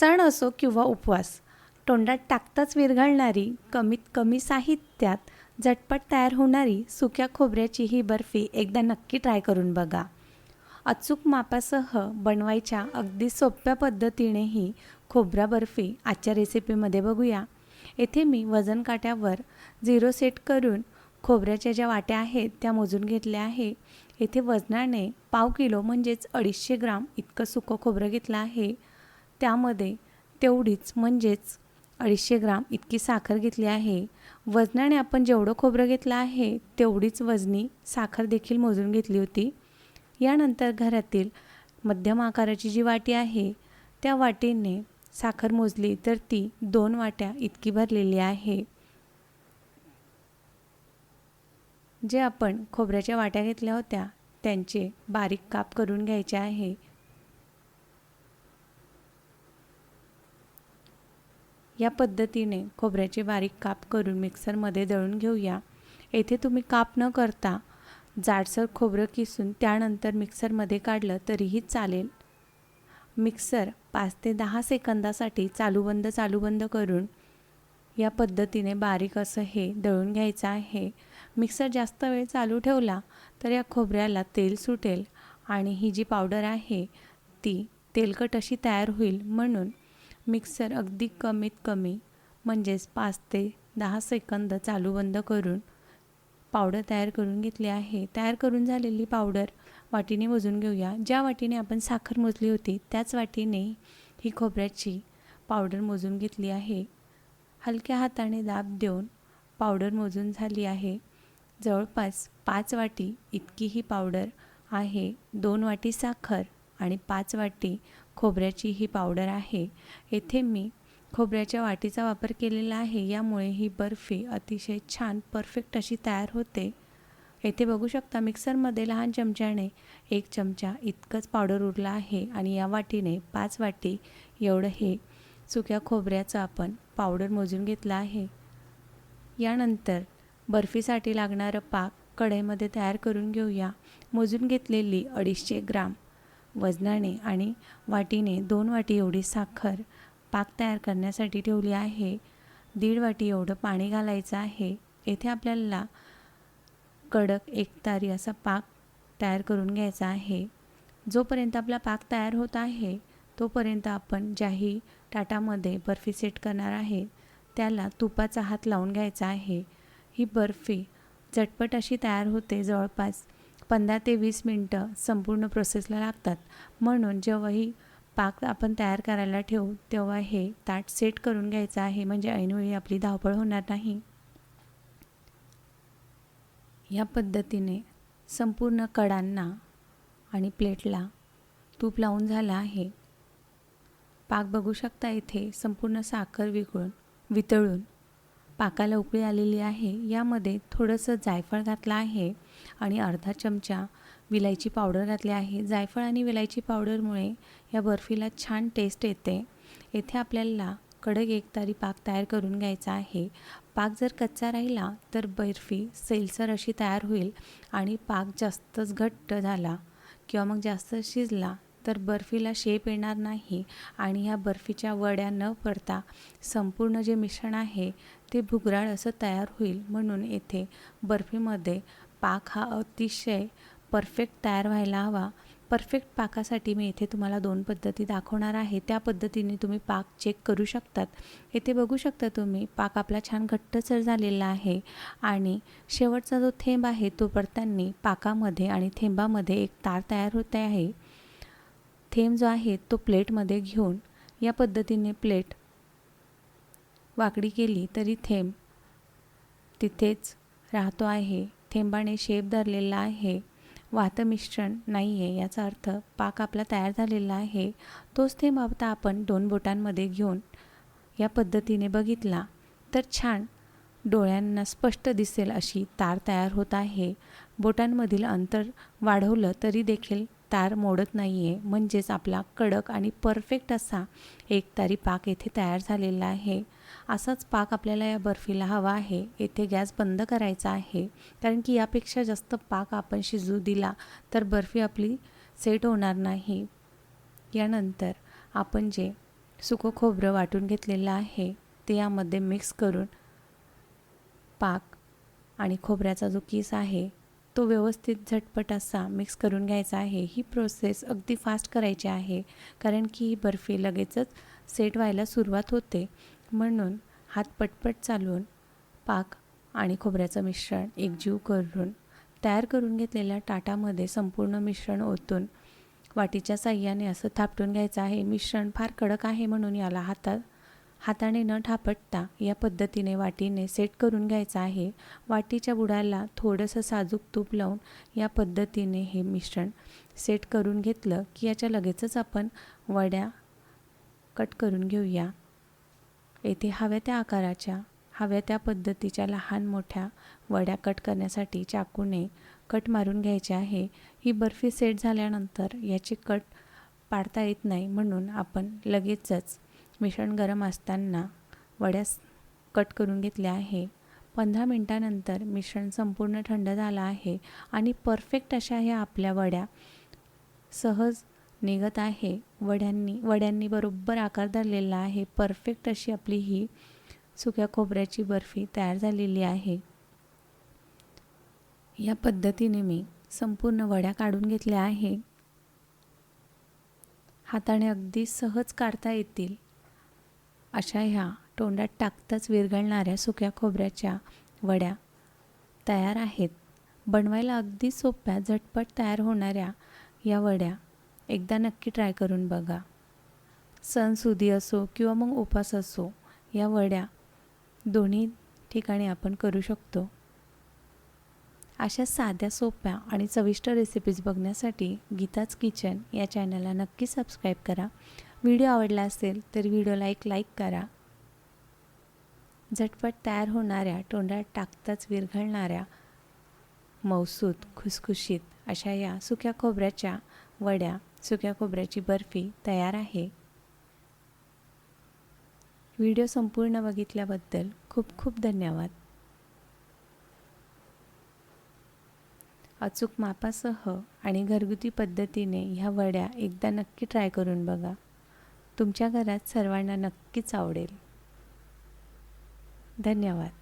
सण असो किंवा उपवास तोंडात टाकताच विरघळणारी कमीत कमी साहित्यात झटपट तयार होणारी सुक्या खोबऱ्याची ही बर्फी एकदा नक्की ट्राय करून बघा. अचूक मापासह बनवायच्या अगदी सोप्या पद्धतीनेही खोबरा बर्फी आजच्या रेसिपीमध्ये बघूया. येथे मी वजन काट्यावर झिरो सेट करून खोबऱ्याच्या ज्या वाट्या आहेत त्या मोजून घेतल्या आहे. येथे वजनाने पाव किलो म्हणजेच अडीचशे ग्राम इतकं सुकं खोबरं घेतलं आहे. त्यामध्ये तेवढीच म्हणजेच अडीचशे ग्राम इतकी साखर घेतली आहे. वजनाने आपण जेवढं खोबरं घेतलं आहे तेवढीच वजनी साखर देखील मोजून घेतली होती. यानंतर घरातील मध्यम आकाराची जी वाटी आहे त्या वाटीने साखर मोजली तर ती दोन वाट्या इतकी भरलेली आहे. जे आपण खोबऱ्याच्या वाट्या घेतल्या होत्या त्यांचे बारीक काप करून घ्यायचे आहे. या पद्धतीने खोबऱ्याचे बारीक काप करून मिक्सरमध्ये दळून घेऊया. येथे तुम्ही काप न करता जाडसर खोबरं किसून त्यानंतर मिक्सरमध्ये काढलं तरीही चालेल. मिक्सर पाच ते दहा सेकंदासाठी चालू बंद चालू बंद करून या पद्धतीने बारीक असं हे दळून घ्यायचं आहे. मिक्सर जास्त वेळ चालू ठेवला तर या खोबऱ्याला तेल सुटेल आणि ही जी पावडर आहे ती तेलकट अशी तयार होईल म्हणून मिक्सर अगदी कमीत कमी म्हणजेच पाच ते दहा सेकंद चालू बंद करून पावडर तयार करून घेतली आहे. तयार करून झालेली पावडर वाटीने मोजून घेऊया. ज्या वाटीने आपण साखर मोजली होती त्याच वाटीने ही खोबऱ्याची पावडर मोजून घेतली आहे. हलक्या हाताने दाब देऊन पावडर मोजून झाली आहे. जवळपास पाच वाटी इतकी ही पावडर आहे. दोन वाटी साखर आणि पाच वाटी खोबऱ्याची ही पावडर आहे. येथे मी खोबऱ्याच्या वाटीचा वापर केलेला आहे. यामुळे ही बर्फी अतिशय छान परफेक्ट अशी तयार होते. येथे बघू शकता मिक्सरमध्ये लहान चमच्याने एक चमचा इतकंच पावडर उरला आहे आणि या वाटीने पाच वाटी एवढं हे सुक्या खोबऱ्याचं आपण पावडर मोजून घेतलं आहे. यानंतर बर्फीसाठी लागणारं पाक कढईमध्ये तयार करून घेऊया. मोजून घेतलेली अडीचशे ग्राम वजनाने आणि वाटीने दोन वाटी एवढी साखर पाक तयार करण्यासाठी ठेवली आहे. दीड वाटी एवढं पाणी घालायचं आहे. येथे आपल्याला कडक एकतारी असा पाक तयार करून घ्यायचा आहे. जोपर्यंत आपला पाक तयार होत आहे तोपर्यंत आपण ज्याही टाटामध्ये बर्फी सेट करणार आहे त्याला तुपाचा हात लावून घ्यायचा आहे. ही बर्फी झटपट अशी तयार होते जवळपास पंधरा ते वीस मिनटं संपूर्ण प्रोसेसला लागतात. म्हणून जेव्हाही पाक आपण तयार करायला ठेवू तेव्हा हे ताट सेट करून घ्यायचं आहे. म्हणजे ऐनवेळी आपली धावपळ होणार नाही. या पद्धतीने संपूर्ण कडांना आणि प्लेटला तूप लावून झाला आहे. पाक बघू शकता इथे संपूर्ण साखर विकळून वितळून पाकाला उकळी आलेली आहे. यामध्ये थोडंसं जायफळ घातलं आहे आणि अर्धा चमचा विलायची पावडर घातली आहे. जायफळ आणि विलायची पावडरमुळे या बर्फीला छान टेस्ट येते. येथे आपल्याला कडक एक तारी पाक तयार करून घ्यायचा आहे. पाक जर कच्चा राहिला तर बर्फी सैलसर अशी तयार होईल आणि पाक जास्तच घट्ट झाला किंवा मग जास्त शिजला तर बर्फीला शेप येणार नाही आणि ह्या बर्फीच्या वड्या न पडता संपूर्ण जे मिश्रण आहे ते भुगराळ असं तयार होईल. म्हणून येथे बर्फीमध्ये पाक हा अतिशय परफेक्ट तयार व्हायला हवा. परफेक्ट पाकासाठी मी इथे तुम्हाला दोन पद्धती दाखवणार आहे. त्या पद्धतीने तुम्ही पाक चेक करू शकतात. येथे बघू शकता तुम्ही पाक आपला छान घट्टसर झालेला आहे आणि शेवटचा जो थेंब आहे तो पडताना पाकामध्ये आणि थेंबामध्ये एक तार तयार होते आहे. थेंब जो आहे तो प्लेटमध्ये घेऊन या पद्धतीने प्लेट वाकडी केली तरी थेंब तिथेच राहतो आहे. थेंबाने शेप धरलेला आहे. वाहतं मिश्रण नाही आहे याचा अर्थ पाक आपला तयार झालेला आहे. तोच थेंब आता आपण दोन बोटांमध्ये घेऊन या पद्धतीने बघितला तर छान डोळ्यांना स्पष्ट दिसेल अशी तार तयार होत आहे. बोटांमधील अंतर वाढवलं तरी देखील तार मोडत नाही आहे म्हणजेच आपला कडक आणि परफेक्ट असा एक तारी पाक येथे तयार झालेला आहे. असाच पाक आपल्याला या बर्फीला हवा आहे. येथे गॅस बंद करायचा आहे. कारण की यापेक्षा जास्त पाक आपण शिजू दिला तर बर्फी आपली सेट होणार नाही. यानंतर आपण जे सुकं खोबरं वाटून घेतलेलं आहे ते यामध्ये मिक्स करून पाक आणि खोबऱ्याचा जो किस आहे तो व्यवस्थित झटपट असा मिक्स करून घ्यायचा आहे. ही प्रोसेस अगदी फास्ट करायची आहे. कारण की ही बर्फी लगेचच सेट व्हायला सुरुवात होते. म्हणून हात पटपट चालवून पाक आणि खोबऱ्याचं मिश्रण एकजीव करून तयार करून घेतलेल्या ताटामध्ये संपूर्ण मिश्रण ओतून वाटीच्या साह्याने असं थापटून घ्यायचं आहे. मिश्रण फार कडक आहे म्हणून याला हातात हाताने न थापटता या पद्धतीने वाटीने सेट करून घ्यायचं आहे. वाटीच्या बुडाला थोडंसं साजूक तूप लावून या पद्धतीने हे मिश्रण सेट करून घेतलं की याच्या लगेचच आपण वड्या कट करून घेऊया. येथे हव्या त्या आकाराच्या हव्या त्या पद्धतीच्या लहान मोठ्या वड्या कट करण्यासाठी चाकूने कट मारून घ्यायचे आहे. ही बर्फी सेट झाल्यानंतर याची कट पाडता येत नाही म्हणून आपण लगेचच मिश्रण गरम असताना वड्यास कट करून घेतल्या आहे. पंधरा मिनटानंतर मिश्रण संपूर्ण थंड झालं आहे आणि परफेक्ट अशा ह्या आपल्या वड्या सहज निघत आहे. वड्यांनी वड्यांनी बरोबर आकार धरलेला आहे. परफेक्ट अशी आपली ही सुक्या खोबऱ्याची बर्फी तयार झालेली आहे. या पद्धतीने मी संपूर्ण वड्या काढून घेतल्या आहे. हाताने अगदी सहज काढता येतील. अशा ह्या तोंडात टाकताच विरघळणाऱ्या सुक्या खोबऱ्याच्या वड्या तयार आहेत. बनवायला अगदी सोप्या झटपट तयार होणाऱ्या या वड्या एकदा नक्की ट्राय करून बघा. सणसुदी असो किंवा मग उपास असो या वड्या दोन्ही ठिकाणी आपण करू शकतो. अशा साध्या सोप्या आणि चविष्ट रेसिपीज बघण्यासाठी गीताच किचन या चॅनलला नक्की सबस्क्राईब करा. व्हिडिओ आवडला असेल तर व्हिडिओला एक लाईक करा. झटपट तयार होणाऱ्या तोंडात टाकताच विरघळणाऱ्या मौसूद खुसखुशीत अशा या सुक्या खोबऱ्याच्या वड्या सुक्या खोबऱ्याची बर्फी तयार आहे. व्हिडिओ संपूर्ण बघितल्याबद्दल खूप खूप धन्यवाद. अचूक मापासह आणि घरगुती पद्धतीने ह्या वड्या एकदा नक्की ट्राय करून बघा. तुमच्या घरात सर्वांना नक्कीच आवडेल. धन्यवाद.